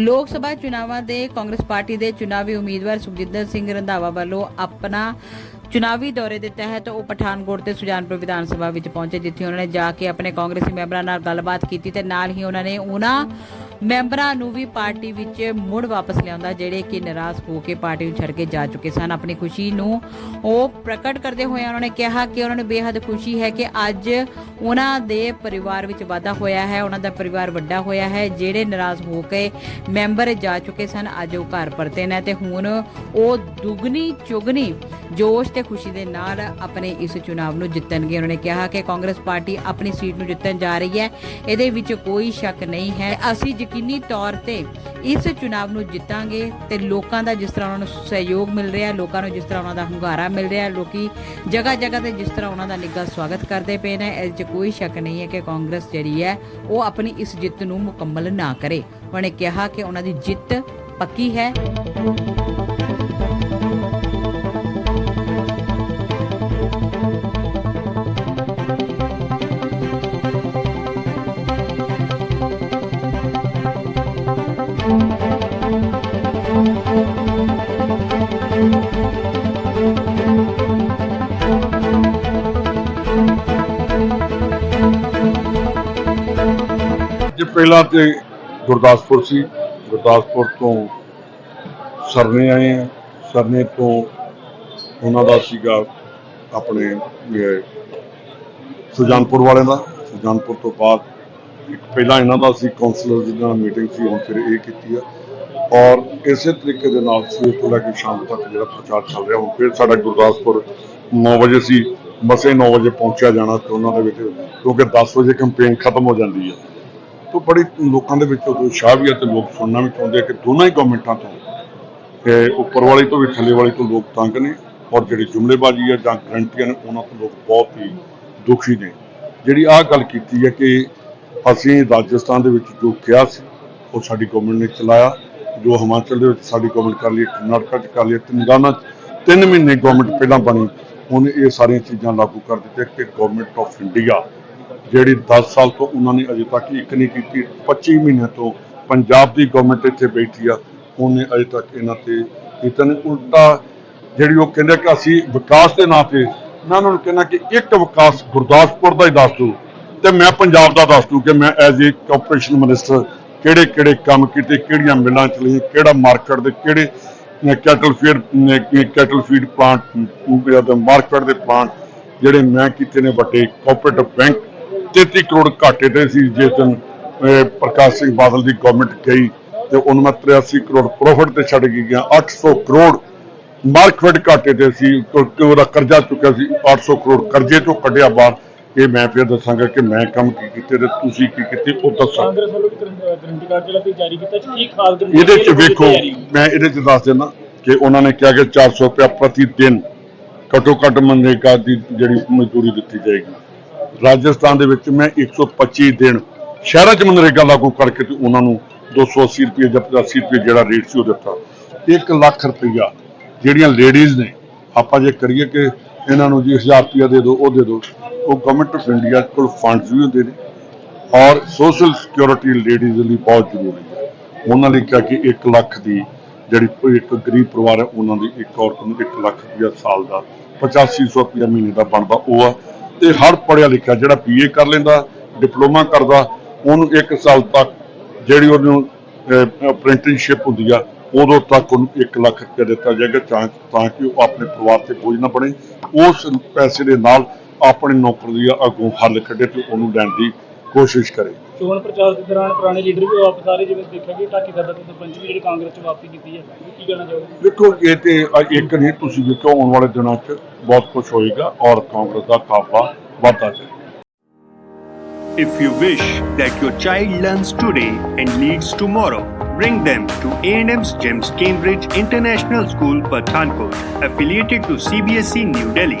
ਲੋਕ ਸਭਾ ਚੁਣਾਵਾਂ ਦੇ ਕਾਂਗਰਸ ਪਾਰਟੀ ਦੇ ਚੁਣਾਵੀ ਉਮੀਦਵਾਰ ਸੁਖਜਿੰਦਰ ਸਿੰਘ ਰੰਧਾਵਾ ਵੱਲੋਂ ਆਪਣਾ ਚੁਣਾਵੀ ਦੌਰੇ ਦੇ ਤਹਿਤ ਉਹ ਪਠਾਨਕੋਟ ਤੇ ਸੁਜਾਨਪੁਰ ਵਿਧਾਨ ਸਭਾ ਵਿੱਚ ਪਹੁੰਚੇ, ਜਿੱਥੇ ਉਹਨਾਂ ਨੇ ਜਾ ਕੇ ਆਪਣੇ ਕਾਂਗਰਸੀ ਮੈਂਬਰਾਂ ਨਾਲ ਗੱਲਬਾਤ ਕੀਤੀ ਤੇ ਨਾਲ ਹੀ ਉਹਨਾਂ ਨੇ ਉਹਨਾਂ ਮੈਂਬਰਾਂ ਨੂੰ ਵੀ ਪਾਰਟੀ ਵਿੱਚ ਮੁੜ ਵਾਪਸ ਲਿਆਉਂਦਾ, ਜਿਹੜੇ ਕਿ ਨਾਰਾਜ਼ ਹੋ ਕੇ ਪਾਰਟੀ ਨੂੰ ਛੱਡ ਕੇ ਜਾ ਚੁੱਕੇ ਸਨ। ਆਪਣੀ ਖੁਸ਼ੀ ਨੂੰ ਉਹ ਪ੍ਰਗਟ ਕਰਦੇ ਹੋਏ ਉਹਨਾਂ ਨੇ ਕਿਹਾ ਕਿ ਉਹਨਾਂ ਨੂੰ ਬੇਹੱਦ ਖੁਸ਼ੀ ਹੈ ਕਿ ਅੱਜ ਉਹਨਾਂ ਦੇ ਪਰਿਵਾਰ ਵਿੱਚ ਵਾਧਾ ਹੋਇਆ ਹੈ, ਉਹਨਾਂ ਦਾ ਪਰਿਵਾਰ ਵੱਡਾ ਹੋਇਆ ਹੈ, ਜਿਹੜੇ ਨਾਰਾਜ਼ ਹੋ ਕੇ ਮੈਂਬਰ ਜਾ ਚੁੱਕੇ ਸਨ, ਅੱਜ ਉਹ ਘਰ ਪਰਤੇ ਨੇ ਤੇ ਹੁਣ ਉਹ ਦੁਗਣੀ ਚੁਗਣੀ ਜੋਸ਼ ਤੇ ਖੁਸ਼ੀ ਦੇ ਨਾਲ ਆਪਣੇ ਇਸ ਚੁਣਾਵ ਨੂੰ ਜਿੱਤਣਗੇ। ਉਹਨਾਂ ਨੇ ਕਿਹਾ ਕਿ ਕਾਂਗਰਸ ਪਾਰਟੀ ਆਪਣੀ ਸੀਟ ਨੂੰ ਜਿੱਤਣ ਜਾ ਰਹੀ ਹੈ, ਇਹਦੇ ਵਿੱਚ ਕੋਈ ਸ਼ੱਕ ਨਹੀਂ ਹੈ। ਅਸੀਂ ਯਕੀਨੀ ਤੌਰ ਤੇ ਇਸ ਚੁਣਾਵ ਨੂੰ ਜਿੱਤਾਂਗੇ ਤੇ ਲੋਕਾਂ ਦਾ ਜਿਸ ਤਰ੍ਹਾਂ ਉਹਨਾਂ ਨੂੰ ਸਹਿਯੋਗ ਮਿਲ ਰਿਹਾ, ਲੋਕਾਂ ਨੂੰ ਜਿਸ ਤਰ੍ਹਾਂ ਉਹਨਾਂ ਦਾ ਹੁੰਗਾਰਾ ਮਿਲ ਰਿਹਾ, ਲੋਕੀ ਜਗ੍ਹਾ ਜਗ੍ਹਾ ਤੇ ਜਿਸ ਤਰ੍ਹਾਂ ਉਹਨਾਂ ਦਾ ਨਿੱਘਾ ਸਵਾਗਤ ਕਰਦੇ ਪਏ ਨੇ ਇਸ 'ਚ ਕੋਈ ਸ਼ੱਕ ਨਹੀਂ ਹੈ ਕਿ ਕਾਂਗਰਸ ਜਿਹੜੀ ਹੈ, ਉਹ ਆਪਣੀ ਇਸ ਜਿੱਤ ਨੂੰ ਮੁਕੰਮਲ ਨਾ ਕਰੇ। ਉਹਨਾਂ ਨੇ ਕਿਹਾ ਕਿ ਉਹਨਾਂ ਦੀ ਜਿੱਤ ਪੱਕੀ ਹੈ। ਪਹਿਲਾਂ ਤੇ ਗੁਰਦਾਸਪੁਰ ਸੀ। ਗੁਰਦਾਸਪੁਰ ਤੋਂ ਸਰਨੇ ਆਏ ਆ। ਸਰਨੇ ਤੋਂ ਉਹਨਾਂ ਦਾ ਸੀਗਾ ਆਪਣੇ ਸੁਜਾਨਪੁਰ ਵਾਲਿਆਂ ਦਾ। ਸੁਜਾਨਪੁਰ ਤੋਂ ਬਾਅਦ ਇੱਕ ਪਹਿਲਾਂ ਇਹਨਾਂ ਦਾ ਸੀ ਕਾਉਂਸਲਰ ਦੀ ਨਾਲ ਮੀਟਿੰਗ ਸੀ, ਹੁਣ ਫਿਰ ਇਹ ਕੀਤੀ ਆ। ਔਰ ਇਸੇ ਤਰੀਕੇ ਦੇ ਨਾਲ ਸਵੇਰ ਤੋਂ ਲੈ ਕੇ ਸ਼ਾਮ ਤੱਕ ਜਿਹੜਾ ਪ੍ਰਚਾਰ ਚੱਲ ਰਿਹਾ, ਹੁਣ ਫਿਰ ਸਾਡਾ ਗੁਰਦਾਸਪੁਰ 9 ਵਜੇ ਸੀ। ਮਸੇ 9 ਵਜੇ ਪਹੁੰਚਿਆ ਜਾਣਾ ਤੇ ਉਹਨਾਂ ਦੇ ਵਿੱਚ, ਕਿਉਂਕਿ 10 ਵਜੇ ਕੰਪੇਨ ਖਤਮ ਹੋ ਜਾਂਦੀ ਹੈ ਤੋਂ ਬੜੀ ਲੋਕਾਂ ਦੇ ਵਿੱਚ ਉਤਸ਼ਾਹ ਵੀ ਹੈ ਤੇ ਲੋਕ ਸੁਣਨਾ ਵੀ ਚਾਹੁੰਦੇ ਆ ਕਿ ਦੋਨਾਂ ਹੀ ਗਵਰਨਮੈਂਟਾਂ ਤੋਂ ਤੇ ਉੱਪਰ ਵਾਲੀ ਤੋਂ ਵੀ ਥੱਲੇ ਵਾਲੀ ਤੋਂ ਲੋਕ ਤੰਗ ਨੇ ਔਰ ਜਿਹੜੀ ਜੁਮਲੇਬਾਜ਼ੀ ਆ ਜਾਂ ਗਰੰਟੀਆਂ ਨੇ, ਉਹਨਾਂ ਤੋਂ ਲੋਕ ਬਹੁਤ ਹੀ ਦੁਖੀ ਨੇ। ਜਿਹੜੀ ਆਹ ਗੱਲ ਕੀਤੀ ਹੈ ਕਿ ਅਸੀਂ ਰਾਜਸਥਾਨ ਦੇ ਵਿੱਚ ਜੋ ਕਿਹਾ ਸੀ, ਉਹ ਸਾਡੀ ਗਵਰਨਮੈਂਟ ਨੇ ਚਲਾਇਆ। ਜੋ ਹਿਮਾਚਲ ਦੇ ਵਿੱਚ ਸਾਡੀ ਗਵਰਨਮੈਂਟ ਕਰ ਲਈ, ਕਰਨਾਟਕਾ ਚ ਕਰ ਲਈ ਤੇਲੰਗਾਨਾ 'ਚ ਤਿੰਨ ਮਹੀਨੇ ਗਵਰਨਮੈਂਟ ਪਹਿਲਾਂ ਬਣੀ, ਉਹਨੇ ਇਹ ਸਾਰੀਆਂ ਚੀਜ਼ਾਂ ਲਾਗੂ ਕਰ ਦਿੱਤੀਆਂ ਕਿ ਗਵਰਨਮੈਂਟ ਆਫ ਇੰਡੀਆ ਜਿਹੜੀ 10 ਸਾਲ ਤੋਂ ਉਹਨਾਂ ਨੇ ਅਜੇ ਤੱਕ ਇੱਕ ਨਹੀਂ ਕੀਤੀ 25 ਮਹੀਨਿਆਂ ਤੋਂ ਪੰਜਾਬ ਦੀ ਗਵਰਨਮੈਂਟ ਇੱਥੇ ਬੈਠੀ ਆ, ਉਹਨੇ ਅਜੇ ਤੱਕ ਇਹਨਾਂ ਤੇ ਕੀਤਾ ਨਹੀਂ। ਉਲਟਾ ਜਿਹੜੀ ਉਹ ਕਹਿੰਦੇ ਕਿ ਅਸੀਂ ਵਿਕਾਸ ਦੇ ਨਾਂ ਤੇ, ਮੈਂ ਉਹਨਾਂ ਨੂੰ ਕਹਿੰਦਾ ਕਿ ਇੱਕ ਵਿਕਾਸ ਗੁਰਦਾਸਪੁਰ ਦਾ ਹੀ ਦੱਸ ਦਿਓ ਤੇ ਮੈਂ ਪੰਜਾਬ ਦਾ ਦੱਸ ਦੂੰ ਕਿ ਮੈਂ ਐਜ਼ ਏ ਕਾਰਪੋਰੇਸ਼ਨ ਮਿਨਿਸਟਰ ਕਿਹੜੇ ਕਿਹੜੇ ਕੰਮ ਕੀਤੇ, ਕਿਹੜੀਆਂ ਮਿਲਾਂ ਚਲਾਈਆਂ ਕਿਹੜਾ ਮਾਰਕੀਟ ਦੇ ਕਿਹੜੇ cattle feed cattle feed plant market ਦੇ ਪਲਾਂਟ ਜਿਹੜੇ ਮੈਂ ਕੀਤੇ ਨੇ ਵੱਡੇ ਕੋਆਪਰੇਟਿਵ ਬੈਂਕ 33 ਕਰੋੜ ਘਾਟੇ ਤੇ ਸੀ ਜਿਸ ਦਿਨ ਪ੍ਰਕਾਸ਼ ਸਿੰਘ ਬਾਦਲ ਦੀ ਗਵਰਨਮੈਂਟ ਗਈ ਤੇ ਉਹਨੂੰ ਮੈਂ 83 ਕਰੋੜ ਪ੍ਰੋਫਿਟ ਤੇ ਛੱਡ ਕੇ ਗਿਆ। 800 ਕਰੋੜ ਮਾਰਕੀਟ ਘਾਟੇ ਤੇ ਸੀ ਕਿਉਂਕਿ ਉਹਦਾ ਕਰਜ਼ਾ ਚੁੱਕਿਆ ਸੀ 800 ਕਰੋੜ ਕਰਜ਼ੇ ਤੋਂ ਕੱਢਿਆ ਬਾਹਰ। ਇਹ ਮੈਂ ਫਿਰ ਦੱਸਾਂਗਾ ਕਿ ਮੈਂ ਕੰਮ ਕੀ ਕੀਤੇ ਤੇ ਤੁਸੀਂ ਕੀ ਕੀਤੇ ਉਹ ਦੱਸੋ। ਕਾਂਗਰਸ ਵੱਲੋਂ ਵੀ ਗਰੰਟੀ ਕਾਰਡ ਜਿਹੜਾ ਤੁਸੀਂ ਜਾਰੀ ਕੀਤਾ ਸੀ ਕੀ ਖਾਸ ਗਰੰਟੀ ਇਹਦੇ ਚ ਵੇਖੋ? ਮੈਂ ਇਹਦੇ ਚ ਦੱਸ ਦਿੰਦਾ ਕਿ ਉਹਨਾਂ ਨੇ ਕਿਹਾ ਕਿ 400 ਰੁਪਇਆ ਪ੍ਰਤੀ ਦਿਨ ਘੱਟੋ ਘੱਟ ਮਨਰੇਗਾ ਦੀ ਜਿਹੜੀ ਮਜ਼ਦੂਰੀ ਦਿੱਤੀ ਜਾਏਗੀ। ਰਾਜਸਥਾਨ ਦੇ ਵਿੱਚ ਮੈਂ 125 ਦਿਨ ਸ਼ਹਿਰਾਂ 'ਚ ਮਨਰੇਗਾ ਲਾਗੂ ਕਰਕੇ ਤੇ ਉਹਨਾਂ ਨੂੰ 280 ਰੁਪਏ ਜਾਂ 85 ਰੁਪਏ ਜਿਹੜਾ ਰੇਟ ਸੀ ਉਹ ਦਿੱਤਾ। 1 ਲੱਖ ਰੁਪਈਆ ਜਿਹੜੀਆਂ ਲੇਡੀਜ਼ ਨੇ, ਆਪਾਂ ਜੇ ਕਰੀਏ ਕਿ ਇਹਨਾਂ ਨੂੰ ਜੀ 1000 ਰੁਪਇਆ ਦੇ ਦਿਓ, ਉਹ ਦੇ ਦਿਓ, ਉਹ ਗਵਰਨਮੈਂਟ ਆਫ ਇੰਡੀਆ ਕੋਲ ਫੰਡਸ ਵੀ ਹੁੰਦੇ ਨੇ ਔਰ ਸੋਸ਼ਲ ਸਿਕਿਉਰਿਟੀ ਲੇਡੀਜ਼ ਲਈ ਬਹੁਤ ਜ਼ਰੂਰੀ ਹੈ। ਉਹਨਾਂ ਲਈ ਕਿਹਾ ਕਿ 1 ਲੱਖ ਦੀ ਜਿਹੜੀ ਇੱਕ ਗਰੀਬ ਪਰਿਵਾਰ ਹੈ, ਉਹਨਾਂ ਦੀ ਇੱਕ ਔਰਤ ਨੂੰ 1 ਲੱਖ ਰੁਪਇਆ ਸਾਲ ਦਾ 8500 ਰੁਪਇਆ ਮਹੀਨੇ ਦਾ ਬਣਦਾ, ਉਹ ਆ ਤੇ ਹਰ ਪੜਿਆ ਲਿਖਿਆ ਜਿਹੜਾ ਬੀਏ ਕਰ ਲੈਂਦਾ, ਡਿਪਲੋਮਾ ਕਰਦਾ, ਉਹਨੂੰ 1 ਸਾਲ ਤੱਕ ਜਿਹੜੀ ਉਹਨੂੰ ਅਪ੍ਰੈਂਟਿਸਸ਼ਿਪ ਹੁੰਦੀ ਆ, ਉਦੋਂ ਤੱਕ ਉਹਨੂੰ 1 ਲੱਖ ਰੁਪਇਆ ਦਿੱਤਾ ਜਾਏਗਾ ਤਾਂ ਕਿ ਉਹ ਆਪਣੇ ਪਰਿਵਾਰ ਤੇ ਬੋਝ ਨਾ ਬਣੇ। ਉਸ ਪੈਸੇ ਦੇ ਨਾਲ ਆਪਣੀ ਨੌਕਰੀ ਦੀ ਅੱਗੋਂ ਹੱਲ ਕੱਢੇ ਤੇ ਉਹਨੂੰ ਲੈਣ ਦੀ ਕੋਸ਼ਿਸ਼ ਕਰੇ। ਚੋਣ ਪ੍ਰਚਾਰ ਦੇ ਦੌਰਾਨ ਪੁਰਾਣੇ ਲੀਡਰ ਵੀ ਵਾਪਸ ਆ ਰਹੇ ਜਿਵੇਂ ਦੇਖਿਆ ਕਿ ਢਾਕੀ ਸਾਡਾ ਤੋਂ ਸਰਪੰਚ ਵੀ ਜਿਹੜੇ ਕਾਂਗਰਸ ਚ ਵਾਪਸੀ ਕੀਤੀ ਹੈ ਕੀ ਕਹਿਣਾ ਚਾਹੋਗੇ ਵੇਖੋ ਇਹ ਤੇ ਇੱਕ ਨਹੀਂ ਤੁਸੀਂ ਵੇਖੋ ਆਉਣ ਵਾਲੇ ਦਿਨਾਂ 'ਚ ਬਹੁਤ ਕੁਝ ਹੋਏਗਾ ਔਰ ਕਾਂਗਰਸ ਦਾ ਕਾਫਲਾ ਵਧਦਾ ਜਾਏਗਾ If you wish that your child learns today and leads tomorrow, bring them to A&M's Gems Cambridge International School, Pathankot, affiliated to CBSE E, New Delhi.